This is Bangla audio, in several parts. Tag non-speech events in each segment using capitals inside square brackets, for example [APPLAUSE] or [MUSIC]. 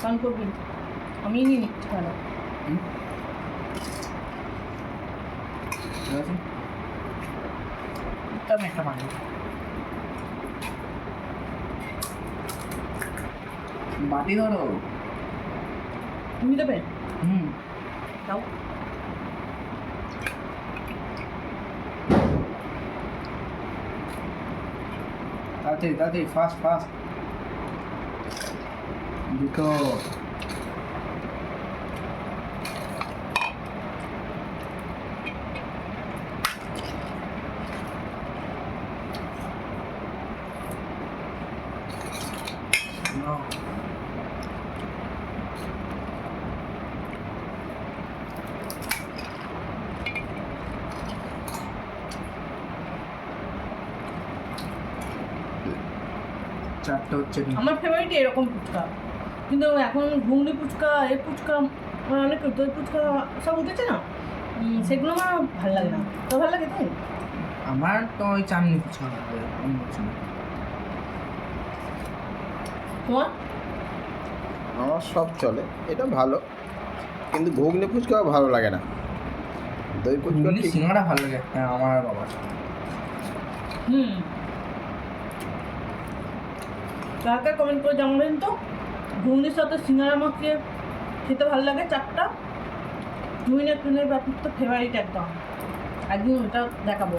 কারণ করবি। আমি নিয়ে নিচ্ছি তো আমি একটা বানিয়ে বাটি ধরো। তুমি দেবে? হুম। দাও। তাড়াতাড়ি তাড়াতাড়ি ফাস্ট ফাস্ট দুটো No. চারটে হচ্ছে কিন্তু। আমার ফেভারিট এরকম ফুচকা কিন্তু এখন ঘুগনি ফুচকা এ ফুচকা আমার অনেক দই ফুচকা সব উঠেছে না? সেগুলো আমার ভালো লাগে না। তো ভালো লাগে তাই? আমার তো ওই চামনি ফুচকা তোমার? আমার সব চলে এটা ভালো। কিন্তু ঘুগনি ফুচকা ভালো লাগে না। দই ফুচকা সিঙ্গাড়া ভালো লাগে হ্যাঁ আমার বাবার। হুম। কাকে কমেন্ট করে জানাবেন তো? ঘুগনির সাথে সিঙ্গারা মাখিয়ে খেতে ভালো লাগে চারটা। ঘুগনের টুনের ব্যাপার তো ফেভারিট একদম। একদিন ওটা দেখাবো।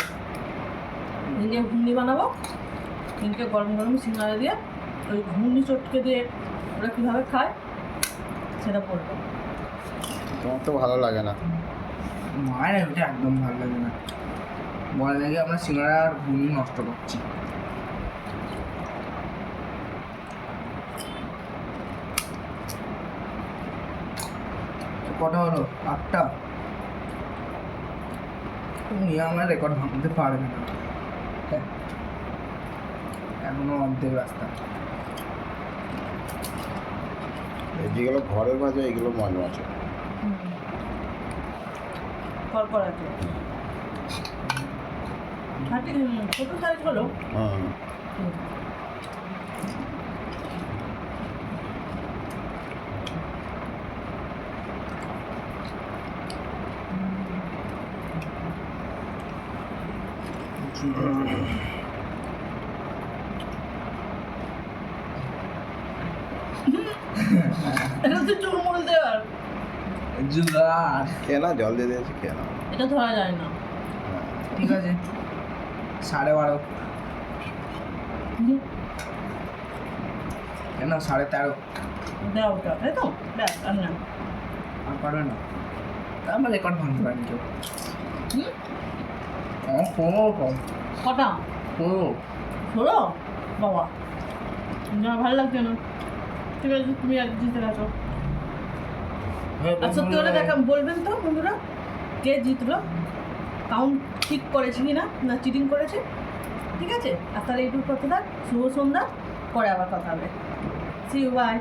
দিনকে ঘুগনি বানাবো। দিনকে গরম গরম সিঙ্গারা দিয়ে ওই ঘুগনি চটকে দিয়ে ওরা কীভাবে খায় সেটা বলব তোমার তো ভালো লাগে না। মায়ের ওটা একদম ভালো লাগে না। বলে লাগে আমরা সিঙ্গাড়া আর ঘুগনি নষ্ট করছি। কটা হলো? আটটা। তুমি আমার রেকর্ড ভাঙতে পারবে না। হ্যাঁ। এখনও অর্ধেক রাস্তা। যেগুলো ঘরের মাঝে এগুলো মজা আছে কল আছে ছোটো সাইজ হলো। হুম। [LAUGHS] এটা তো চুরমুল দেওয়ার। জুগার খেয়ে না জল দিয়ে দিয়েছি খেয়ে এটা ধরা যায় না। ঠিক আছে। সাড়ে বারো। কেন সাড়ে তেরো। দাও ওটা তাই তো ব্যাস আর না। আর পারবে না। তা আমার রেকর্ড ভাঙতে পারেনি কেউ। হুম? আমার কম কটা? কোনো ধরো বাবা। আমার ভালো লাগছে না? ঠিক আছে তুমি এক জিতে গেছো। সত্যি করে দেখা বলবেন তো বন্ধুরা কে জিতলো? কাউন্ট ঠিক করেছে কি না? না চিটিং করেছে? ঠিক আছে? আর তাহলে এইটুকু কথা থাক। শুভ সন্ধ্যা পরে আবার কথা হবে। C you by